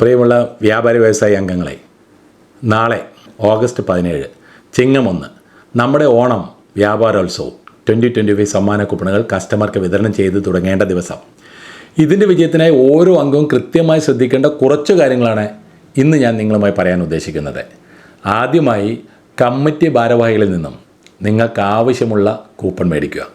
പ്രിയമുള്ള വ്യാപാര വ്യവസായ അംഗങ്ങളെ നാളെ ഓഗസ്റ്റ് പതിനേഴ് ചിങ്ങം ഒന്ന് നമ്മുടെ ഓണം വ്യാപാരോത്സവം ട്വന്റി ട്വന്റി ഫൈവ് സമ്മാന കൂപ്പണുകൾ കസ്റ്റമർക്ക് വിതരണം ചെയ്ത് തുടങ്ങേണ്ട ദിവസം. ഇതിന്റെ വിജയത്തിനായി ഓരോ അംഗവും കൃത്യമായി ശ്രദ്ധിക്കേണ്ട കുറച്ച് കാര്യങ്ങളാണ് ഇന്ന് ഞാൻ നിങ്ങളുമായി പറയാൻ ഉദ്ദേശിക്കുന്നത്. ആദ്യമായി കമ്മിറ്റി ഭാരവാഹികളിൽ നിന്നും നിങ്ങൾക്ക് ആവശ്യമുള്ള കൂപ്പൺ മേടിക്കുക.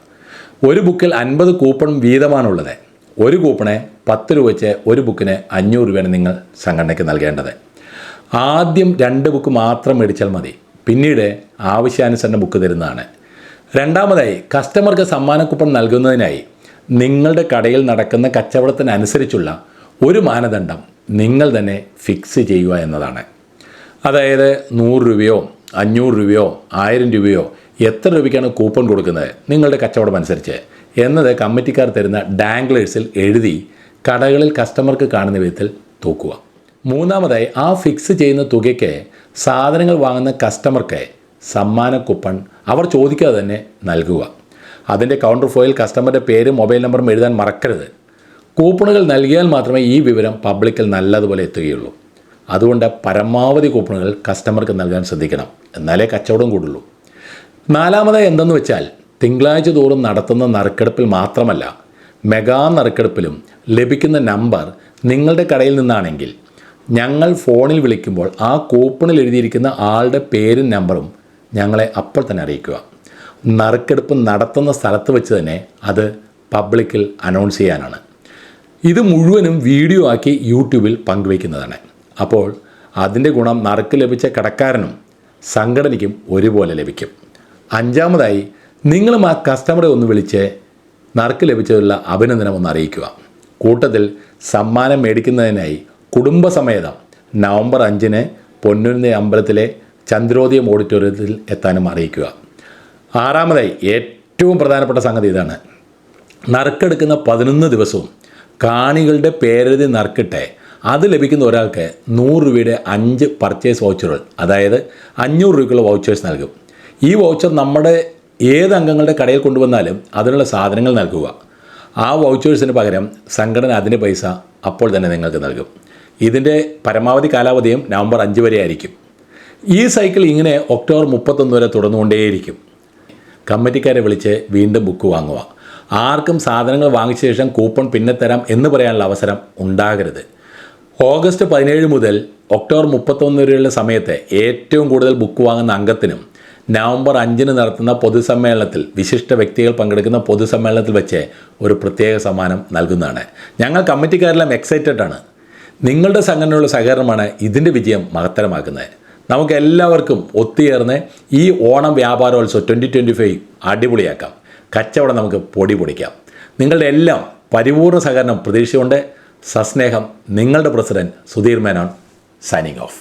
ഒരു ബുക്കിൽ അൻപത് കൂപ്പൺ വീതമാണുള്ളത്. ഒരു കൂപ്പണെ പത്ത് രൂപ വെച്ച് ഒരു ബുക്കിന് അഞ്ഞൂറ് രൂപയാണ് നിങ്ങൾ സംഘടനയ്ക്ക് നൽകേണ്ടത്. ആദ്യം രണ്ട് ബുക്ക് മാത്രം മേടിച്ചാൽ മതി. പിന്നീട് ആവശ്യാനുസരണം ബുക്ക് തരുന്നതാണ്. രണ്ടാമതായി കസ്റ്റമർക്ക് സമ്മാന കൂപ്പൺ നൽകുന്നതിനായി നിങ്ങളുടെ കടയിൽ നടക്കുന്ന കച്ചവടത്തിനനുസരിച്ചുള്ള ഒരു മാനദണ്ഡം നിങ്ങൾ തന്നെ ഫിക്സ് ചെയ്യുക എന്നതാണ്. അതായത് നൂറ് രൂപയോ അഞ്ഞൂറ് രൂപയോ ആയിരം രൂപയോ എത്ര രൂപയ്ക്കാണ് കൂപ്പൺ കൊടുക്കുന്നത് നിങ്ങളുടെ കച്ചവടം അനുസരിച്ച് എന്നത് കമ്മിറ്റിക്കാർ തരുന്ന ഡാംഗ്ലേഴ്സിൽ എഴുതി കടകളിൽ കസ്റ്റമർക്ക് കാണുന്ന വിധത്തിൽ തൂക്കുക. മൂന്നാമതായി ആ ഫിക്സ് ചെയ്യുന്ന തുകയ്ക്ക് സാധനങ്ങൾ വാങ്ങുന്ന കസ്റ്റമർക്ക് സമ്മാന കുപ്പൺ അവർ ചോദിക്കാതെ തന്നെ നൽകുക. അതിന്റെ കൗണ്ടർ ഫോയിൽ കസ്റ്റമറുടെ പേരും മൊബൈൽ നമ്പറും എഴുതാൻ മറക്കരുത്. കൂപ്പണുകൾ നൽകിയാൽ മാത്രമേ ഈ വിവരം പബ്ലിക്കിൽ നല്ലതുപോലെ എത്തുകയുള്ളൂ. അതുകൊണ്ട് പരമാവധി കൂപ്പണുകൾ കസ്റ്റമർക്ക് നൽകാൻ ശ്രദ്ധിക്കണം. എന്നാലേ കച്ചവടം കൂടുള്ളൂ. നാലാമതായി എന്തെന്ന് വെച്ചാൽ തിങ്കളാഴ്ച തോറും നടത്തുന്ന നറുക്കെടുപ്പിൽ മാത്രമല്ല മെഗാ നറുക്കെടുപ്പിലും ലഭിക്കുന്ന നമ്പർ നിങ്ങളുടെ കടയിൽ നിന്നാണെങ്കിൽ ഞങ്ങൾ ഫോണിൽ വിളിക്കുമ്പോൾ ആ കൂപ്പണിൽ എഴുതിയിരിക്കുന്ന ആളുടെ പേരും നമ്പറും ഞങ്ങളെ അപ്പോൾ തന്നെ അറിയിക്കുക. നറുക്കെടുപ്പ് നടത്തുന്ന സ്ഥലത്ത് വെച്ച് തന്നെ അത് പബ്ലിക്കിൽ അനൗൺസ് ചെയ്യാനാണ്. ഇത് മുഴുവനും വീഡിയോ ആക്കി യൂട്യൂബിൽ പങ്കുവയ്ക്കുന്നതാണ്. അപ്പോൾ അതിന്റെ ഗുണം നറുക്ക് ലഭിച്ച കടക്കാരനും സംഘടനയ്ക്കും ഒരുപോലെ ലഭിക്കും. അഞ്ചാമതായി നിങ്ങളും ആ കസ്റ്റമറെ ഒന്ന് വിളിച്ച് നറുക്ക് ലഭിച്ചതിലുള്ള അഭിനന്ദനം ഒന്ന് അറിയിക്കുക. കൂട്ടത്തിൽ സമ്മാനം മേടിക്കുന്നതിനായി കുടുംബസമേതം നവംബർ അഞ്ചിന് പൊന്നുരുന്ന അമ്പലത്തിലെ ചന്ദ്രോദയം ഓഡിറ്റോറിയത്തിൽ എത്താനും അറിയിക്കുക. ആറാമതായി ഏറ്റവും പ്രധാനപ്പെട്ട സംഗതി ഇതാണ്. നറുക്കെടുക്കുന്ന പതിനൊന്ന് ദിവസവും കാണികളുടെ പേരെഴുതി നറുക്കിട്ടെ അത് ലഭിക്കുന്ന ഒരാൾക്ക് നൂറ് രൂപയുടെ അഞ്ച് പർച്ചേസ് വൗച്ചറുകൾ അതായത് അഞ്ഞൂറ് രൂപയ്ക്കുള്ള വൗച്ചേഴ്സ് നൽകും. ഈ വൗച്ചർ നമ്മുടെ ഏത് അംഗങ്ങളുടെ കടയിൽ കൊണ്ടുവന്നാലും അതിനുള്ള സാധനങ്ങൾ നൽകുക. ആ വൗച്ചേഴ്സിന് പകരം സംഘടന അതിന്റെ പൈസ അപ്പോൾ തന്നെ നിങ്ങൾക്ക് നൽകും. ഇതിന്റെ പരമാവധി കാലാവധിയും നവംബർ അഞ്ച് വരെ ആയിരിക്കും. ഈ സൈക്കിൾ ഇങ്ങനെ ഒക്ടോബർ മുപ്പത്തൊന്ന് വരെ തുടർന്നുകൊണ്ടേയിരിക്കും. കമ്മിറ്റിക്കാരെ വിളിച്ച് വീണ്ടും ബുക്ക് വാങ്ങുക. ആർക്കും സാധനങ്ങൾ വാങ്ങിച്ച ശേഷം കൂപ്പൺ പിന്നെ തരാം എന്ന് പറയാനുള്ള അവസരം ഉണ്ടാകരുത്. ഓഗസ്റ്റ് പതിനേഴ് മുതൽ ഒക്ടോബർ മുപ്പത്തൊന്ന് വരെയുള്ള സമയത്തെ ഏറ്റവും കൂടുതൽ ബുക്ക് വാങ്ങുന്ന അംഗത്തിനും നവംബർ അഞ്ചിന് നടത്തുന്ന പൊതുസമ്മേളനത്തിൽ വിശിഷ്ട വ്യക്തികൾ പങ്കെടുക്കുന്ന പൊതുസമ്മേളനത്തിൽ വെച്ച് ഒരു പ്രത്യേക സമ്മാനം നൽകുന്നതാണ്. ഞങ്ങൾ കമ്മിറ്റിക്കാരെല്ലാം എക്സൈറ്റഡ് ആണ്. നിങ്ങളുടെ സംഘടനയുള്ള സഹകരണമാണ് ഇതിന്റെ വിജയം മഹത്തരമാക്കുന്നത്. നമുക്ക് എല്ലാവർക്കും ഒത്തുചേർന്ന് ഈ ഓണം വ്യാപാരോത്സവം ട്വന്റി ട്വന്റി ഫൈവ് അടിപൊളിയാക്കാം. കച്ചവടം നമുക്ക് പൊടി പൊടിക്കാം. നിങ്ങളുടെ എല്ലാം പരിപൂർണ സഹകരണം പ്രതീക്ഷയുണ്ട് സസ്നേഹം നിങ്ങളുടെ president Sudheer Menon signing off